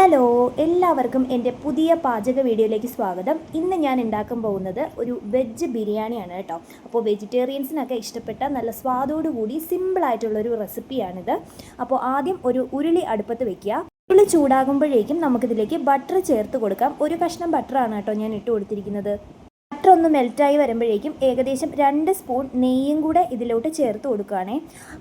Hello എല്ലാവർക്കും എന്റെ പുതിയ പാചക വീഡിയോയിലേക്ക് സ്വാഗതം. ഇന്ന് ഞാൻ ഉണ്ടാക്കാൻ പോകുന്നത് ഒരു വെജ് ബിരിയാണിയാണ് കേട്ടോ. അപ്പോൾ വെജിറ്റേറിയൻസിനൊക്കെ ഇഷ്ടപ്പെട്ട നല്ല സ്വാദോടുകൂടി സിമ്പിളായിട്ടുള്ളൊരു റെസിപ്പിയാണിത്. അപ്പോൾ ആദ്യം ഒരു ഉരുളി അടുപ്പത്ത് വെക്കുക. ഉരുളി ചൂടാകുമ്പോഴേക്കും നമുക്കിതിലേക്ക് ബട്ടർ ചേർത്ത് കൊടുക്കാം. ഒരു കഷ്ണം ബട്ടറാണ് കേട്ടോ ഞാൻ ഇട്ട് കൊടുത്തിരിക്കുന്നത്. ബട്ടർ ഒന്ന് മെൽറ്റായി വരുമ്പോഴേക്കും ഏകദേശം രണ്ട് സ്പൂൺ നെയ്യും കൂടെ ഇതിലോട്ട് ചേർത്ത് കൊടുക്കുകയാണേ.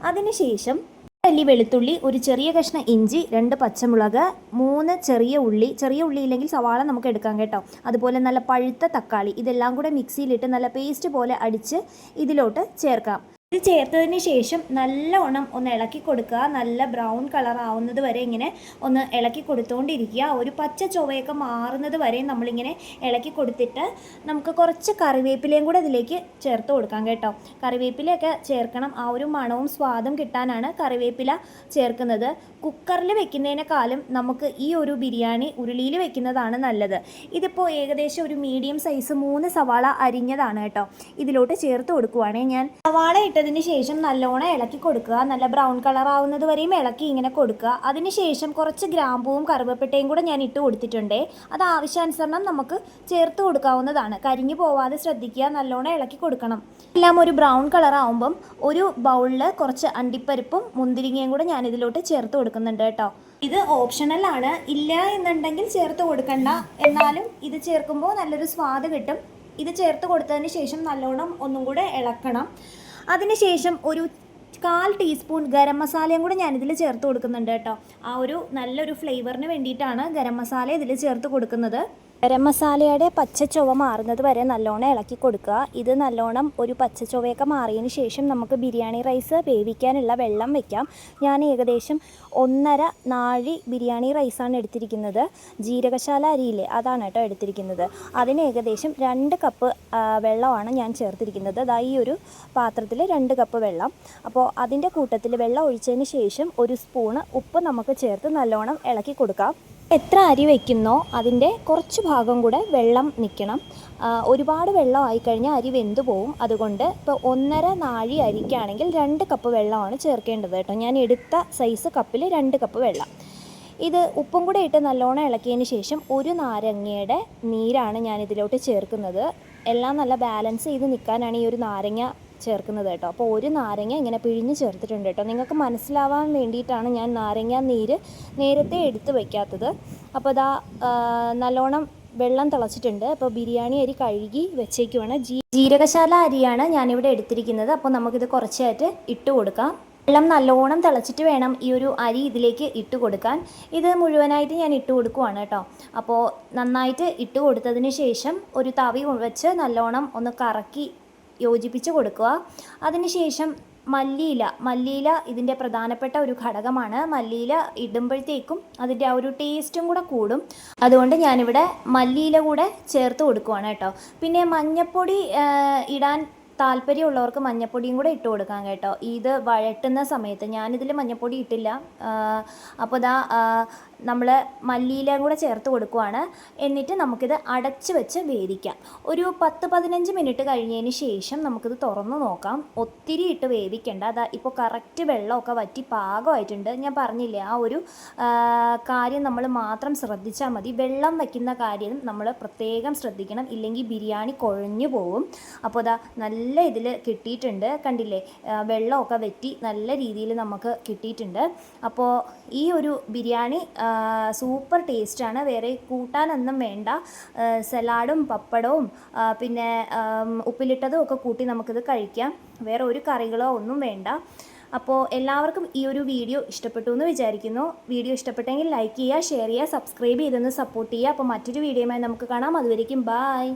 അതിനുശേഷം അല്ലി വെളുത്തുള്ളി ഒരു ചെറിയ കഷ്ണം ഇഞ്ചി രണ്ട് പച്ചമുളക് മൂന്ന് ചെറിയ ഉള്ളി. ചെറിയ ഉള്ളി ഇല്ലെങ്കിൽ സവാള നമുക്ക് എടുക്കാം കേട്ടോ. അതുപോലെ നല്ല പഴുത്ത തക്കാളി. ഇതെല്ലാം കൂടെ മിക്സിയിലിട്ട് നല്ല പേസ്റ്റ് പോലെ അടിച്ച് ഇതിലോട്ട് ചേർക്കാം. ഇത് ചേർത്തതിന് ശേഷം നല്ലവണ്ണം ഒന്ന് ഇളക്കി കൊടുക്കുക. നല്ല ബ്രൗൺ കളർ ആവുന്നത് വരെ ഇങ്ങനെ ഒന്ന് ഇളക്കി കൊടുത്തുകൊണ്ടിരിക്കുക ഒരു പച്ച ചൊവയൊക്കെ മാറുന്നത് വരെ നമ്മളിങ്ങനെ ഇളക്കി കൊടുത്തിട്ട് നമുക്ക് കുറച്ച് കറിവേപ്പിലയും കൂടെ ഇതിലേക്ക് ചേർത്ത് കൊടുക്കാം കേട്ടോ. കറിവേപ്പിലയൊക്കെ ചേർക്കണം. ആ ഒരു മണവും സ്വാദും കിട്ടാനാണ് കറിവേപ്പില ചേർക്കുന്നത്. കുക്കറിൽ വെക്കുന്നതിനേക്കാളും നമുക്ക് ഈ ഒരു ബിരിയാണി ഉരുളിയിൽ വെക്കുന്നതാണ് നല്ലത്. ഇതിപ്പോൾ ഏകദേശം ഒരു മീഡിയം സൈസ് മൂന്ന് സവാള അരിഞ്ഞതാണ് കേട്ടോ. ഇതിലോട്ട് ചേർത്ത് കൊടുക്കുവാണെങ്കിൽ ഞാൻ. സവാള ഇട്ടതിന് ശേഷം നല്ലോണം ഇളക്കി കൊടുക്കുക. നല്ല ബ്രൗൺ കളർ ആവുന്നത് വരെയും ഇളക്കി ഇങ്ങനെ കൊടുക്കുക. അതിനുശേഷം കുറച്ച് ഗ്രാമ്പൂവും കറുവപ്പട്ടയും കൂടെ ഞാൻ ഇട്ട് കൊടുത്തിട്ടുണ്ട്. അത് ആവശ്യാനുസരണം നമുക്ക് ചേർത്ത് കൊടുക്കാവുന്നതാണ്. കരിഞ്ഞു പോവാതെ ശ്രദ്ധിക്കുക. നല്ലോണം ഇളക്കി കൊടുക്കണം. എല്ലാം ഒരു ബ്രൗൺ കളർ ആവുമ്പം ഒരു ബൗളിൽ കുറച്ച് അണ്ടിപ്പരിപ്പും മുന്തിരിങ്ങയും കൂടെ ഞാൻ ഇതിലോട്ട് ചേർത്ത് കൊടുക്കുന്നുണ്ട് കേട്ടോ. ഇത് ഓപ്ഷണൽ ആണ്. ഇല്ല എന്നുണ്ടെങ്കിൽ ചേർത്ത് കൊടുക്കണ്ട. എന്നാലും ഇത് ചേർക്കുമ്പോൾ നല്ലൊരു സ്വാദ് കിട്ടും. ഇത് ചേർത്ത് കൊടുത്തതിന് ശേഷം നല്ലോണം ഒന്നും കൂടെ ഇളക്കണം. അതിനുശേഷം ഒരു കാൽ ടീസ്പൂൺ ഗരം മസാലയും കൂടെ ഞാനിതിൽ ചേർത്ത് കൊടുക്കുന്നുണ്ട് കേട്ടോ. ആ ഒരു നല്ലൊരു ഫ്ലേവറിന് വേണ്ടിയിട്ടാണ് ഗരം മസാല ഇതിൽ ചേർത്ത് കൊടുക്കുന്നത്. ഗരം മസാലയുടെ പച്ച ചുവ മാറുന്നത് വരെ നല്ലോണം ഇളക്കി കൊടുക്കുക. ഇത് നല്ലോണം ഒരു പച്ച ചുവയൊക്കെ മാറിയതിന് ശേഷം നമുക്ക് ബിരിയാണി റൈസ് വേവിക്കാനുള്ള വെള്ളം വെക്കാം. ഞാൻ ഏകദേശം ഒന്നര നാഴി ബിരിയാണി റൈസാണ് എടുത്തിരിക്കുന്നത്. ജീരകശാല അരിയില്ലേ അതാണ് കേട്ടോ എടുത്തിരിക്കുന്നത്. അതിന് ഏകദേശം രണ്ട് കപ്പ് വെള്ളമാണ് ഞാൻ ചേർത്തിരിക്കുന്നത്. അതാ ഈ ഒരു പാത്രത്തിൽ രണ്ട് കപ്പ് വെള്ളം. അപ്പോൾ അതിന്റെ കൂട്ടത്തിൽ വെള്ളം ഒഴിച്ചതിന് ശേഷം ഒരു സ്പൂണ് ഉപ്പ് നമുക്ക് ചേർത്ത് നല്ലോണം ഇളക്കി കൊടുക്കാം. എത്ര അരി വയ്ക്കുന്നോ അതിന്റെ കുറച്ച് ഭാഗം കൂടെ വെള്ളം നിൽക്കണം. ഒരുപാട് വെള്ളം ആയിക്കഴിഞ്ഞാൽ അരി വെന്തു പോവും. അതുകൊണ്ട് ഇപ്പോൾ ഒന്നര നാഴി അരിക്കാണെങ്കിൽ രണ്ട് കപ്പ് വെള്ളമാണ് ചേർക്കേണ്ടത് കേട്ടോ. ഞാൻ എടുത്ത സൈസ് കപ്പിൽ രണ്ട് കപ്പ് വെള്ളം. ഇത് ഉപ്പും കൂടെ ഇട്ട് നല്ലോണം ഇളക്കിയതിന് ശേഷം ഒരു നാരങ്ങയുടെ നീരാണ് ഞാൻ ഇതിലോട്ട് ചേർക്കുന്നത്. എല്ലാം നല്ല ബാലൻസ് ചെയ്ത് നിൽക്കാനാണ് ഈ ഒരു നാരങ്ങ ചേർക്കുന്നത് കേട്ടോ അപ്പോൾ ഒരു നാരങ്ങ ഇങ്ങനെ പിഴിഞ്ഞ് ചേർത്തിട്ടുണ്ട് കേട്ടോ. നിങ്ങൾക്ക് മനസ്സിലാവാൻ വേണ്ടിയിട്ടാണ് ഞാൻ നാരങ്ങ നീര് നേരത്തെ എടുത്ത് വയ്ക്കാത്തത് അപ്പോൾ ഇതാ നല്ലോണം വെള്ളം തിളച്ചിട്ടുണ്ട്. അപ്പോൾ ബിരിയാണി അരി കഴുകി വെച്ചേക്കുവാണ്. ജീ ജീരകശാല അരിയാണ് ഞാനിവിടെ എടുത്തിരിക്കുന്നത്. അപ്പോൾ നമുക്കിത് കുറച്ചായിട്ട് ഇട്ട് കൊടുക്കാം. വെള്ളം നല്ലോണം തിളച്ചിട്ട് വേണം ഈ ഒരു അരി ഇതിലേക്ക് ഇട്ട് കൊടുക്കാൻ. ഇത് മുഴുവനായിട്ട് ഞാൻ ഇട്ട് കൊടുക്കുവാണ് കേട്ടോ. അപ്പോൾ നന്നായിട്ട് ഇട്ട് കൊടുത്തതിന് ശേഷം ഒരു തവി വെച്ച് നല്ലോണം ഒന്ന് കറക്കി യോജിപ്പിച്ച് കൊടുക്കുക. അതിനുശേഷം മല്ലിയില മല്ലിയില ഇതിന്റെ പ്രധാനപ്പെട്ട ഒരു ഘടകമാണ്. മല്ലിയില ഇടുമ്പോഴത്തേക്കും അതിന്റെ ആ ഒരു ടേസ്റ്റും കൂടെ കൂടും. അതുകൊണ്ട് ഞാനിവിടെ മല്ലിയില കൂടെ ചേർത്ത് കൊടുക്കുവാണ് കേട്ടോ. പിന്നെ മഞ്ഞപ്പൊടി ഇടാൻ താല്പര്യമുള്ളവർക്ക് മഞ്ഞപ്പൊടിയും കൂടെ ഇട്ട് കൊടുക്കാം കേട്ടോ. ഇത് വഴട്ടുന്ന സമയത്ത് ഞാനിതിൽ മഞ്ഞപ്പൊടി ഇട്ടില്ല. അപ്പോൾ ഇതാ നമ്മൾ മല്ലിയിലയും കൂടെ ചേർത്ത് കൊടുക്കുവാണ്. എന്നിട്ട് നമുക്കിത് അടച്ച് വെച്ച് വേവിക്കാം. ഒരു പത്ത് പതിനഞ്ച് മിനിറ്റ് കഴിഞ്ഞതിന് ശേഷം നമുക്കിത് തുറന്ന് നോക്കാം. ഒത്തിരി ഇട്ട് വേവിക്കേണ്ട. അതാ ഇപ്പോൾ കറക്റ്റ് വെള്ളമൊക്കെ വറ്റി പാകമായിട്ടുണ്ട്. ഞാൻ പറഞ്ഞില്ലേ ആ ഒരു കാര്യം നമ്മൾ മാത്രം ശ്രദ്ധിച്ചാൽ മതി. വെള്ളം വയ്ക്കുന്ന കാര്യം നമ്മൾ പ്രത്യേകം ശ്രദ്ധിക്കണം. ഇല്ലെങ്കിൽ ബിരിയാണി കുഴഞ്ഞു പോകും അപ്പോൾ അതാ നല്ല ഇതിൽ കിട്ടിയിട്ടുണ്ട്. കണ്ടില്ലേ? വെള്ളമൊക്കെ വറ്റി നല്ല രീതിയിൽ നമുക്ക് കിട്ടിയിട്ടുണ്ട്. അപ്പോൾ ഈ ഒരു ബിരിയാണി സൂപ്പർ ടേസ്റ്റാണ് വേറെ കൂട്ടാനൊന്നും വേണ്ട. സലാഡും പപ്പടവും പിന്നെ ഉപ്പിലിട്ടതും ഒക്കെ കൂട്ടി നമുക്കിത് കഴിക്കാം. വേറെ ഒരു കറികളോ ഒന്നും വേണ്ട. അപ്പോൾ എല്ലാവർക്കും ഈ ഒരു വീഡിയോ ഇഷ്ടപ്പെട്ടു എന്ന് വിചാരിക്കുന്നു. വീഡിയോ ഇഷ്ടപ്പെട്ടെങ്കിൽ ലൈക്ക് ചെയ്യുക ഷെയർ ചെയ്യുക സബ്സ്ക്രൈബ് ചെയ്തൊന്ന് സപ്പോർട്ട് ചെയ്യുക. അപ്പോൾ മറ്റൊരു വീഡിയോയുമായി നമുക്ക് കാണാം. അതുവരേക്കും ബായ്